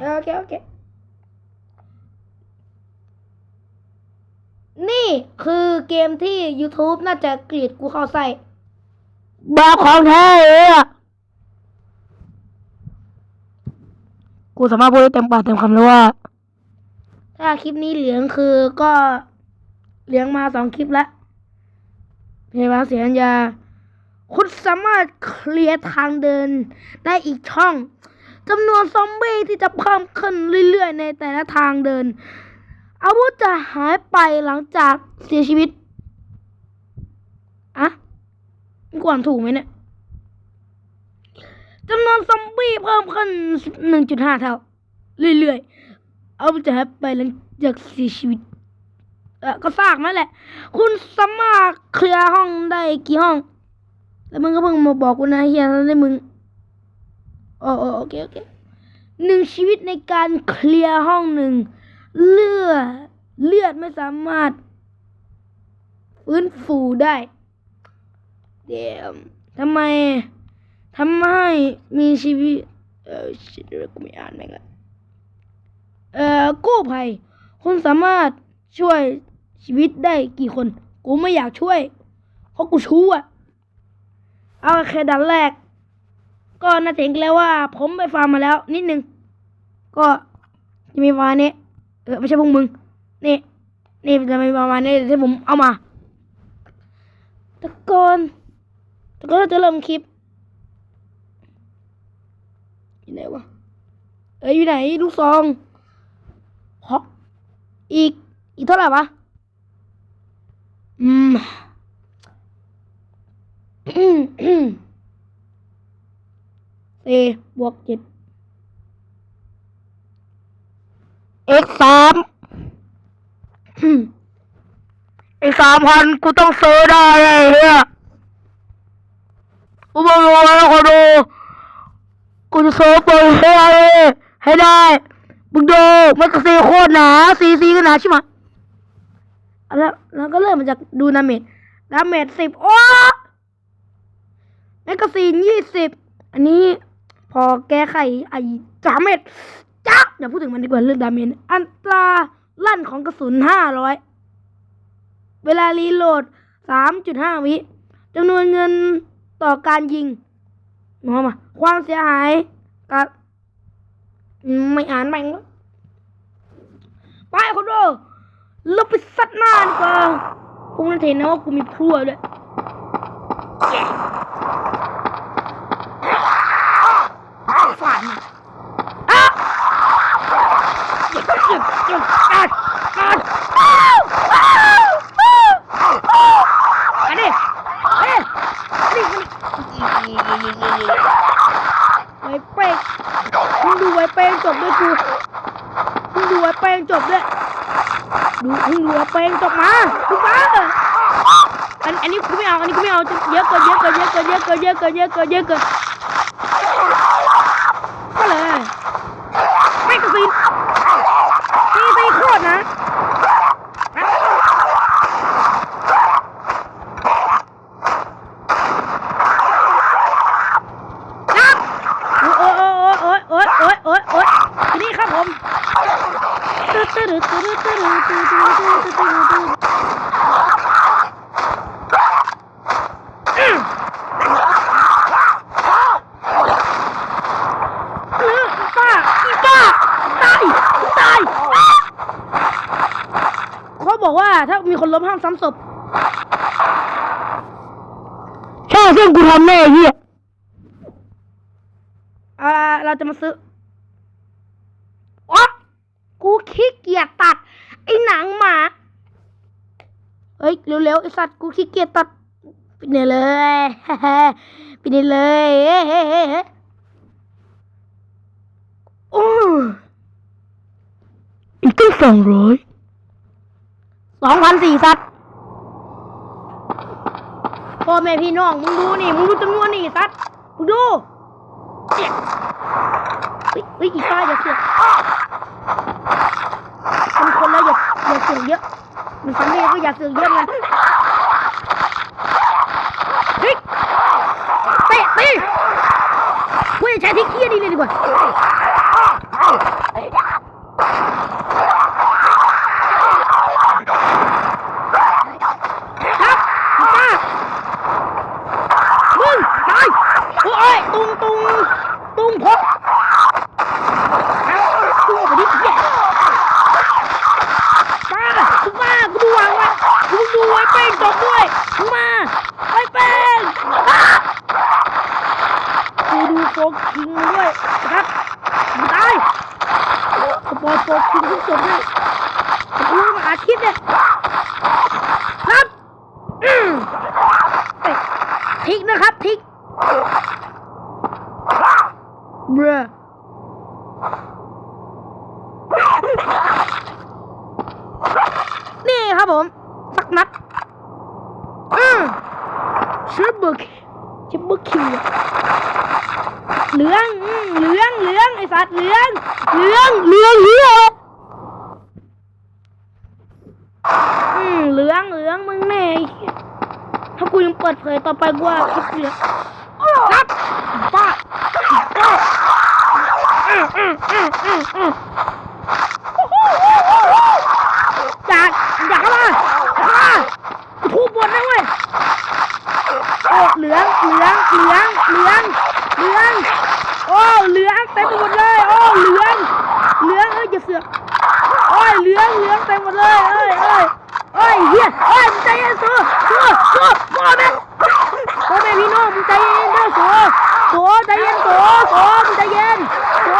เออโอเคโอเค นี่คือเกมที่ YouTube น่าจะเกลียดกูเข้าใส่บาของแท้เลยอะกูสามารถพูดได้เต็มปากเต็มคำเลยว่า ถ้าคลิปนี้เหลืองคือก็เหลืองมาสองคลิปแล้วเพลงเสียงยา คุณสามารถเคลียร์ทางเดินได้อีกช่อง จำนวนซอมบี้ที่จะเพิ่มขึ้นเรื่อยๆ ในแต่ละทางเดิน อาวุธจะหายไปหลังจากเสียชีวิตอะมึงกวนถูกไหมเนี่ยจำนวนซอมบี้เพิ่มขึ้น 1.5 เท่า เรื่อยๆ เอาจะหายไปหลังจากเสียชีวิตเออก็ซากนั่นแหละ คุณสามารถเคลียร์ห้องได้กี่ห้อง แล้วมึงก็เพิ่งมาบอกกูนะเฮียแล้วได้มึง อ้โอ้โอเคโอเคหนึ่งชีวิตในการเคลียร์ห้องหนึ่ง เลือดเลือดไม่สามารถฟื้นฟูได้ เดี๋ยวทำไมทำไมมีชีวิต เออชิเดี๋ยกูไม่อ่านแม่งละเอ่อกู้ภัยคุณสามารถช่วยชีวิตได้กี่คน กูไม่อยากช่วย เพราะกูชู้อะเอาแค่ดันแรก ก็น่าจะเห็นแล้วว่า ผมไปฟาร์มมาแล้วนิดนึง ก็จะมีประมาณนี้เออไม่ใช่พวกมึง นี่นี่จะมีประมาณนี้ที่ผมเอามาตะกอนตะกอนเราจะเริ่มคลิปอยู่ไหนวะเอ้ยอยู่ไหนลูกซองฮะอีกอีกเท่าไหร่วะอืม สี่บวกเจ็ด x สาม อีกสามพันกูต้องซื้อได้ไอ้เฮียกูบอกเลยนะคนดูกูจะซื้อปืนให้ได้ให้ได้มึงดูมันก็ซีโคตรหนาซีซีก็หนาใช่ไหมแล้วแล้วก็เริ่มมาจากดูดาเมจดาเมจสิบโอ้แมกกาซีนยี่สิบอันนี้ พอแก้ไขไอ้สามเมตรจักอย่าพูดถึงมันดีกว่าเรื่องดาเมจอัตราลั่นของกระสุนห้าร้อยเวลารีโหลดสามจุดห้าวิจำนวนเงินต่อการยิงนองมา ความเสียหายกับไม่อ่านแม่งแล้วไปคนดูเราไปซัดหน้าดีกว่าพวกนั้นเห็นนะว่ากูมีพลั่วด้วย ฝันอะหยุดหยุดหยุดกัดกัดอ้าวอ้าวอ้าวอ้าวอันนี้อันนี้อันนี้ ไว้เป้งมึงดูไว้เป้งจบด้วยกูมึงดูไว้เป้งจบด้วยดูมึงดูไว้เป้งจบมาดูมาอันอันนี้กูไม่เอาอันนี้กูไม่เอาเยอะเกินเยอะเกินเยอะเกินเยอะเกินเยอะเกินเยอะเกินเยอะเกิน ก็เลยไม่กระซิบตีตีโคตรนะนับโอ้ยโอ้ยโอ้ยโอ้ยโอ้ยโอ้ยโอ้ยทีนี้ครับผม ตึ๊ดตึ๊ดตึ๊ดตึ๊ดตึ๊ดตึ๊ดตึ๊ดตึ๊ดตึ๊ดตึ๊ดตึ๊ดอืมเอออีป้าอีป้าตายตายเขาบอกว่าถ้ามีคนล้มห้ามซ้ำศพใช่ซึ่งกูทำแน่เฮียอ่าเราจะมาซื้อ กูขี้เกียจตัด ไอ้หนังหมา เฮ้ยเร็วๆไอ้สัตว์กูขี้เกียจตัดปิดเนี่ยเลยปิดเนี่ยเลยเฮ้ยเฮ้ยเฮ้ยเฮ้ยโอ้อีกตั้งสองร้อยสองพันสี่สัตว์พ่อแม่พี่น้องมึงดูนี่ มึงดูจำนวนนี่สัตว์มึงดู เฮ้ยอีป้าอย่าเสือกเป็นคนแล้วอย่าอย่าเสือกเยอะมันสำเร็จก็อย่าเสือกเยอะไงเฮ้ยเตะตีกูจะใช้ที่เคียดีเลยดีกว่าูโฟกชิงด้วยนะครับมึงตายสปอยโฟกคิดทุกจบเลยผมรู้มาอาทิตย์เนี่ยครับทิกนะครับทิกเบรนี่ครับผมสักนัดอืมชิบเบิร์กชิบเบิร์กคิว เหลืองเหลืองเหลืองไอสัตว์เหลืองเหลืองเหลืองเหลือืมเหลืองเหลืองมึงแม่ถ้ากูยังเปิดเผยต่อไปกูว่าคลิปเหลืองรับป้าป้าอืมอืมอืมอืมอืมอย่าอย่าเข้ามาอย่าเข้ามากูทุบบนนะเว้ย โอ้เหลืองเหลืองเหลืองเหลืองเหลืองโอ้เหลืองเต็มไปหมดเลยโอ้เหลืองเหลืองเอ้ยอย่าเสือกโอ้ยเหลืองเหลืองเต็มหมดเลยเอ้ยเอ้ยเอ้ยเฮียเอ้ยมึงใจเย็นสู้สู้สู้พ่อแม่พ่อแม่พี่น้องมึงใจเย็นเด้อโสโสใจเย็นโสโสมึงใจเย็นโส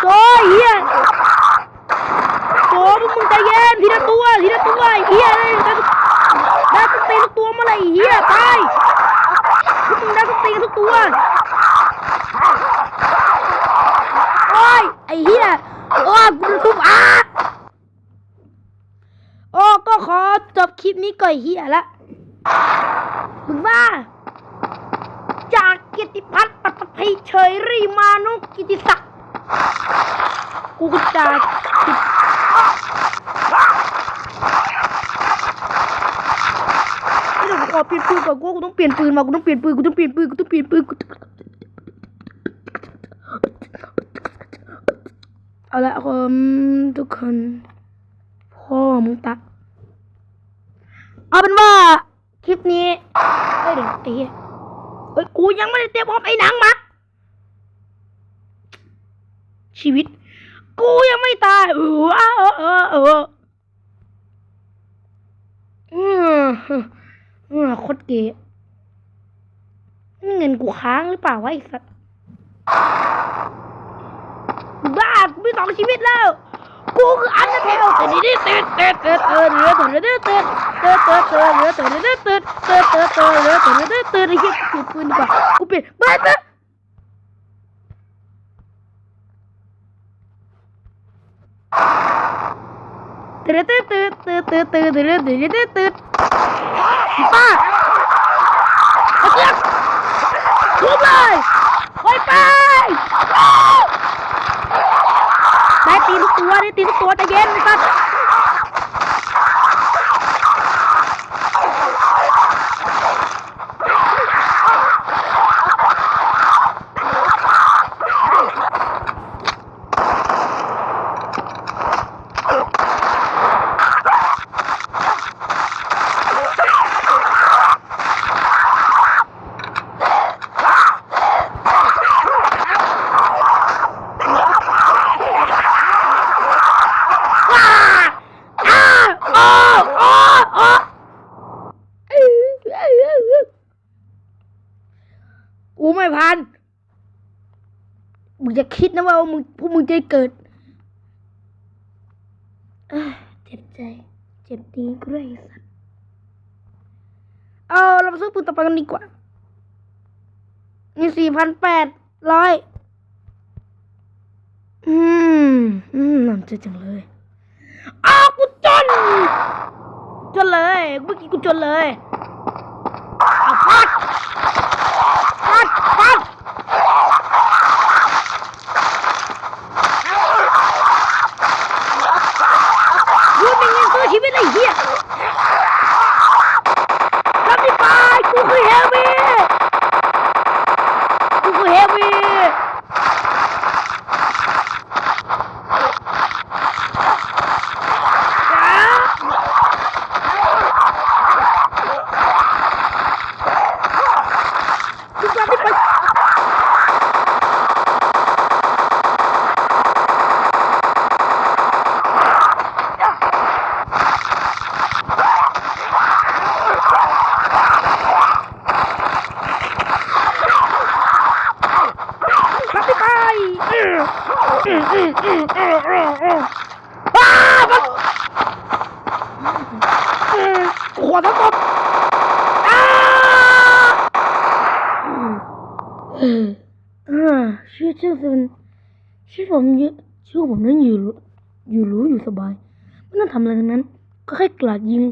โสเฮียโสมึงมึงใจเย็นทีละตัวทีละตัวไอ้เฮียเลยได้ได้สติทุกตัว เมื่อไร่ไอ้เฮียตายพวกมึงได้สติกันทุกตัวโอ้ยไอ้เหี้ยโอ้ยกูทุบอะโอ้ก็ขอจบคลิปนี้ก่อนเหี้ยละมึงว่าจากกิติพัฒน์ปัตตภีเฉยรีมานุกิติศักดิ์กูจากกิตไม่ต้องขอ เปลี่ยนปืนก่อนกูกูต้องเปลี่ยนปืนมากูต้องเปลี่ยนปืนกูต้องเปลี่ยนปืนกูต้องเปลี่ยนปืนกูเอาละคนทุกคนพ่อมึงตักเอาเป็นว่าคลิปนี้เอ้ยเดี๋ยวไอ้เหี้ยเอ้ยกูยังไม่ได้เตรียมพร้อมไอ้หนังมาชีวิต กูยังไม่ตายเออเออเออเออ เอืมอืมโคตรเก๋นี่เงินกูค้างหรือเปล่าวะไอ้สัสบ้ากูมีสองชีวิตแล้ว กูคืออันนั้นเทลแต่นี่เตดเตดเตดเตดเรือเตดเรือเตดเตดเตดเตดเรือเตดเรือเตดเตดเตดเตดเรือเตดเรือเตดเตดไอ้เหี้ยกูเปลี่ยนปืนดีกว่ากูเปลี่ยนไปไปเตดเตดเตดเตดเตดเตดเตดเตดเตดเตด ป้าเอาเชือกทุบเลยไปไปได้ตีทุกตัวได้ตีทุกตัวใจเย็นนะครับว้ กูไม่พันมึงจะคิดนะว่ามึงพวกมึงจะเกิดเจ็บใจ เจ็บนี้ก็ได้ไอ้สัสเอาเรามาซื้อปืนต่อไปกันดีกว่ามีสี่พันแปดร้อยอืม อืมน่าจะจังเลยอ้าวกูจน จนเลยเมื่อกี้กูจนเลยเอาฟัดฟัดฟัดกูมีเงินซื้อชีวิตไอ้เหี้ยทำดิไปกูคือเฮฟวี่กูคือเฮฟวี่จ้า อ้ามันขวดทั้งหมดอ้าเอออ่าชีวิตช่างเป็นชีวิตผมเยอะชีวิตผมนั้นอยู่อยู่รู้อยู่สบายไม่ต้องทำอะไรทั้งนั้น ก็แค่กลาดยิง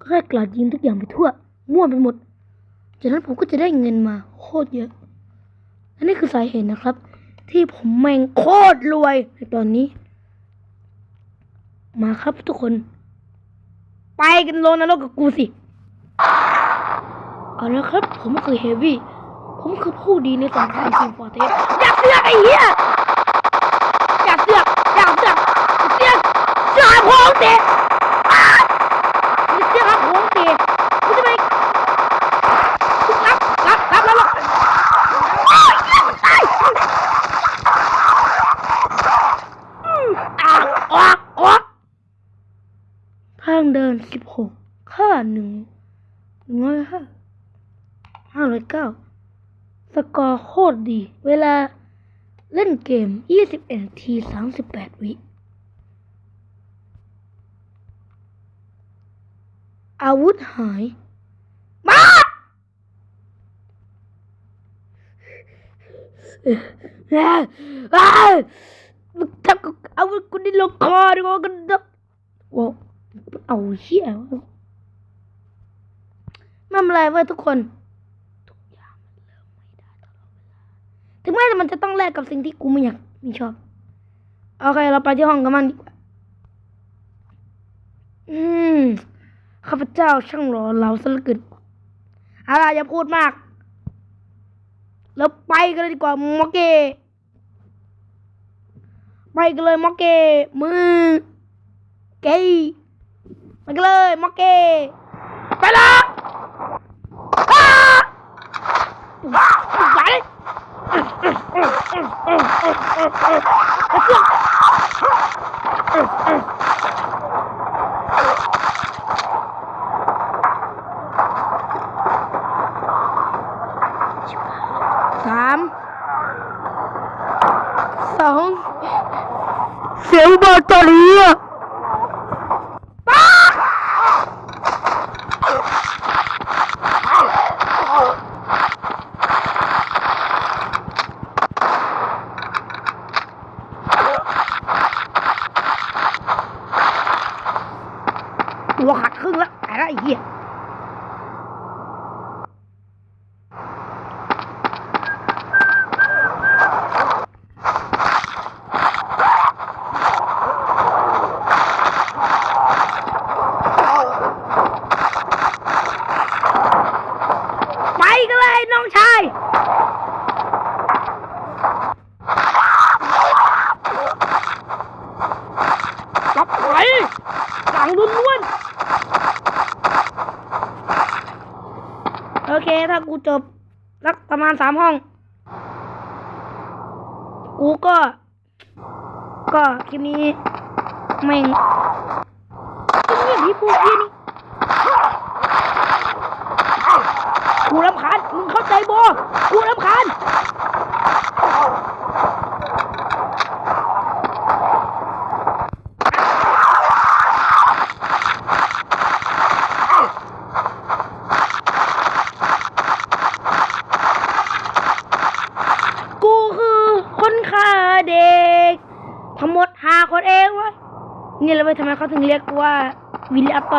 ก็แค่กลาดยิงทุกอย่างไปทั่วมั่วไปหมด จากนั้นผมก็จะได้เงินมาโคตรเยอะ อันนี้คือสาเหตุนะครับ ที่ผมแม่งโคตรรวยในตอนนี้ มาครับทุกคน ไปกันโลนรกกับกูสิ เอาละครับ ผมคือเฮฟวี่ ผมคือผู้ดีในสงครามทีมฟอร์เทสอยากเสือกไอ้เหี้ยากเสือกอยากเสือกเสือกเสือกโพงเตะอ้าวเสือกโพงเตะกูจะไปรับรับรับแล้วหรอกโอ้ยตายอืมอะออกออกทางเดินสิบหกค่าหนึ่งหนึ่งร้อยห้าห้าร้อยเก้า สกอร์โคตรดี เวลาเล่นเกม 21นาที38วิ อาวุธหาย มาเอ้ยเอ้มึงทำกับอาวุธกูนี่ลงคอดีกว่ากันนะโว้เอาเชี่ยวไม่เป็นไรเว้ยทุกคนถึงแม้มันจะต้องแลกกับสิ่งที่กูไม่อยากไม่ชอบ โอเค เราไปที่ห้องกันมันดีกว่า อืม ข้าพเจ้าช่างรอเราซะเหลือเกินเอาล่ะอย่าพูดมาก แล้วไปกันเลยดีกว่ามอเก ไปกันเลยมอเก มือ เกย์ไปกันเลยมอเก ไปละอ้าไปเลยาม สอง เสียงบาตาลีอะ ตัวขาดครึ่งแล้วตายแล้วไอ้เหี้ย ไปกันเลยน้ องชายกลับไปหลังล้วนๆโอเค ถ้ากูจบสักประมาณสามห้อง กูก็ ก็คลิปนี้แม่เป็นอย่างที่พูดที่นี่กูรำคาญ มึงเข้าใจบ่กูรำคาญกูคือคนฆ่าเด็ก ทั้งหมดหาคนเองวะนี่แล้วไปทำไมเขาถึงเรียกว่าวิลลี่อัปตอน